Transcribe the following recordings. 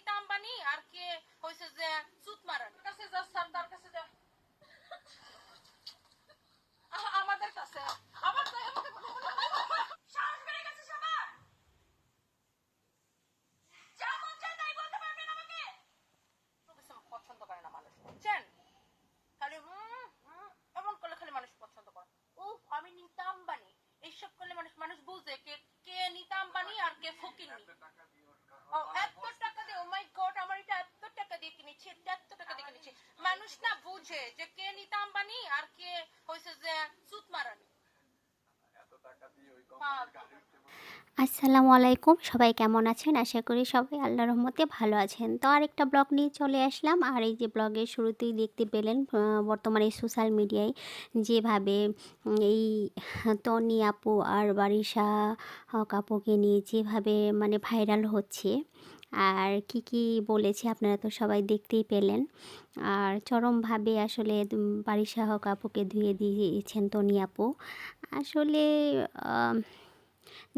নিতা আম্বানি আর কে হয়েছে যে সুত মারান কাছে যা সর্দার কাছে যা। আমাদের কাছে। পছন্দ করে না মানুষ। বুঝছেন খালি এমন করলে খালি মানুষ পছন্দ করে। উফ আমি নিতা আম্বানি এইসব করলে মানুষ মানুষ বুঝে কে কে নিতা আম্বানি আর কে ফকিরনি ও এত ও মাই গড আমার এটা এত টাকা দিয়ে কিনেছি, এটা এত টাকা দিয়ে কিনেছি। মানুষ না বুঝে যে কে নিতা আম্বানি আর কে হয়েছে যে সুত মারানি। হ্যাঁ। আসসালামু আলাইকুম, সবাই কেমন আছেন? আশা করি সবাই আল্লাহ রহমতে ভালো আছেন। তো আরেকটা ব্লগ নিয়ে চলে আসলাম। আর এই যে ব্লগের শুরুতেই দেখতে পেলেন বর্তমানে সোশ্যাল মিডিয়ায় যেভাবে এই তনি আপু আর বারিশা হক আপুকে নিয়ে যেভাবে মানে ভাইরাল হচ্ছে আর কি কি বলেছে আপনারা তো সবাই দেখতেই পেলেন। আর চরমভাবে আসলে বারিশাহ কাপুকে ধুয়ে দিয়েছেন তনি আপু। আসলে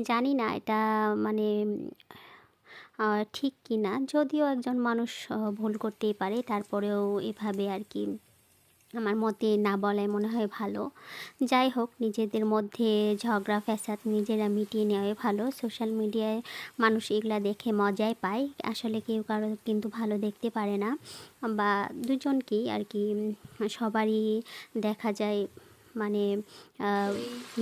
জানি না এটা মানে ঠিক কি না যদিও একজন মানুষ ভুল করতেই পারে, তারপরেও এভাবে আর কি আমার মতে না বলাই মনে হয় ভালো। যাই হোক, নিজেদের মধ্যে ঝগড়া, ফ্যাসাদ নিজেরা মিটিয়ে নেওয়াই ভালো। সোশ্যাল মিডিয়ায় মানুষ এগুলা দেখে মজাই পায়। আসলে কেউ কারও কিন্তু ভালো দেখতে পারে না। বা দুজনকেই আর কি সবারই দেখা যায় মানে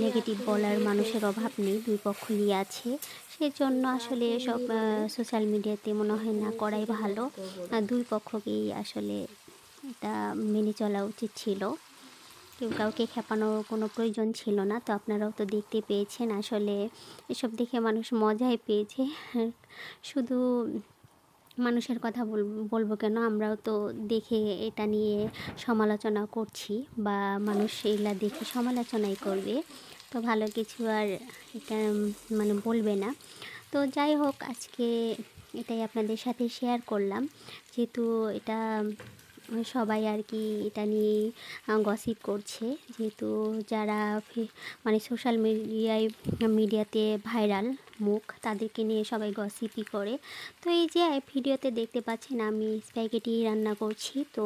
নেগেটিভ বলার মানুষের অভাব নেই, দুই পক্ষই আছে। সেজন্য আসলে সব সোশ্যাল মিডিয়াতে মনে হয় না করাই ভালো। দুই পক্ষকেই আসলে এটা মেনে চলা উচিত ছিল। কেউ কাউকে খেপানোর কোনো প্রয়োজন ছিল না। তো আপনারাও তো দেখতে পেয়েছেন আসলে এসব দেখে মানুষ মজাই পেয়েছে। শুধু মানুষের কথা বল- বলব কেন? আমরাও তো দেখে এটা নিয়ে সমালোচনা করছি বা মানুষ এগুলা দেখে সমালোচনাই করবে। তো ভালো কিছু আর এটা মানে বলবে না। তো যাই হোক, আজকে এটাই আপনাদের সাথে শেয়ার করলাম। যেহেতু এটা সবাই আর কি এটা নিয়ে গসিপ করছে। যেহেতু যারা মানে সোশ্যাল মিডিয়ায় মিডিয়াতে ভাইরাল মুখ, তাদেরকে নিয়ে সবাই গসিপই করে। তো এই যে ভিডিওতে দেখতে পাচ্ছেন আমি স্প্যাগেটি রান্না করছি। তো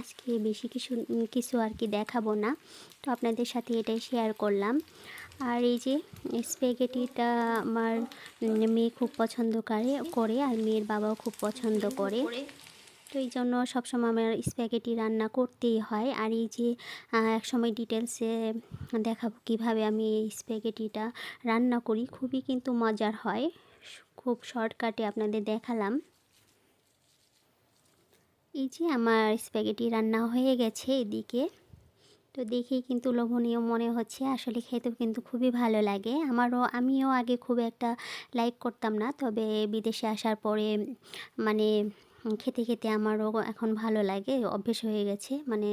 আজকে বেশি কিছু কিছু আর কি দেখাবো না। তো আপনাদের সাথে এটাই শেয়ার করলাম। আর এই যে স্প্যাগেটিটা আমার মেয়ে খুব পছন্দ করে করে আর মেয়ের বাবাও খুব পছন্দ করে। তো এই জন্য সবসময় আমার স্প্যাগেটি রান্না করতেই হয়। আর এই যে একসময় ডিটেলসে দেখাবো কীভাবে আমি এই স্প্যাগেটিটা রান্না করি। খুবই কিন্তু মজার হয়। খুব শর্টকাটে আপনাদের দেখালাম। এই যে, আমার স্প্যাগেটি রান্না হয়ে গেছে এদিকে। তো দেখেই কিন্তু লোভনীয় মনে হচ্ছে। আসলে খেতেও কিন্তু খুবই ভালো লাগে। আমারও, আমিও আগে খুব একটা লাইক করতাম না। তবে বিদেশে আসার পরে মানে খেতে খেতে আমারও এখন ভালো লাগে, অভ্যেস হয়ে গেছে। মানে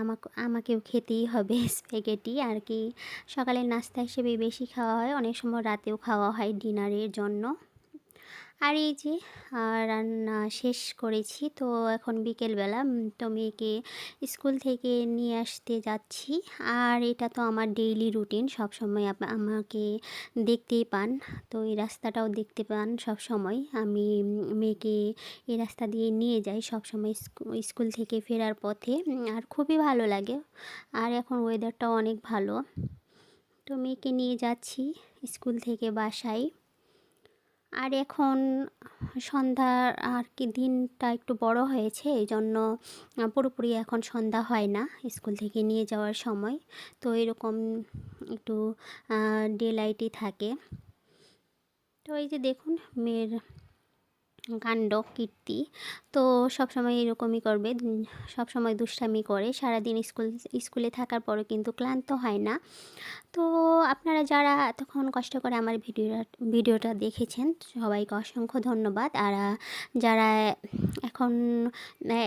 আমাকে, আমাকেও খেতেই হবে স্প্যাগেটি আর কি, সকালের নাস্তা হিসেবে বেশি খাওয়া হয়, অনেক সময় রাতেও খাওয়া হয় ডিনারের জন্য। আর এই যে রান্না শেষ করেছি, তো এখন বিকেলবেলা তো মেয়েকে স্কুল থেকে নিয়ে আসতে যাচ্ছি। আর এটা তো আমার ডেইলি রুটিন সব সময় আমাকে দেখতেই পান। তো এই রাস্তাটাও দেখতে পান সব সময় আমি মেয়েকে এই রাস্তা দিয়ে নিয়ে যাই সব সময় স্কুল থেকে ফেরার পথে। আর খুবই ভালো লাগে। আর এখন ওয়েদারটাও অনেক ভালো। তো মেয়েকে নিয়ে যাচ্ছি স্কুল থেকে বাসায়। আর এখন সন্ধ্যা আর কি দিনটা একটু বড় হয়েছে এই জন্য পুরোপুরি এখন সন্ধ্যা হয় না, স্কুল থেকে নিয়ে যাওয়ার সময়। তো এরকম একটু ডে লাইটই থাকে। তো এই যে দেখুন, মেয়ের কাণ্ড, কীর্তি। তো সবসময় এরকমই করবে, সবসময় দুষ্টামি করে। সারাদিন স্কুল, স্কুলে থাকার পরও কিন্তু ক্লান্ত হয় না। তো আপনারা যারা এতক্ষণ কষ্ট করে আমার ভিডিওটা ভিডিওটা দেখেছেন, সবাইকে অসংখ্য ধন্যবাদ। আর যারা এখন,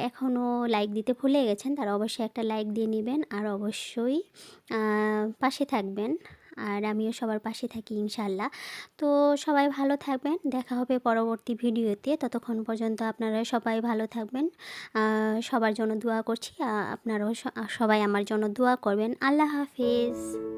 এখনও লাইক দিতে ভুলে গেছেন, তারা অবশ্যই একটা লাইক দিয়ে নেবেন। আর অবশ্যই পাশে থাকবেন। আর আমিও সবার পাশে থাকি, ইনশাল্লাহ। তো সবাই ভালো থাকবেন, দেখা হবে পরবর্তী ভিডিওতে। ততক্ষণ পর্যন্ত আপনারা সবাই ভালো থাকবেন। সবার জন্য দোয়া করছি। আপনারাও সবাই আমার জন্য দোয়া করবেন। আল্লাহ হাফিজ।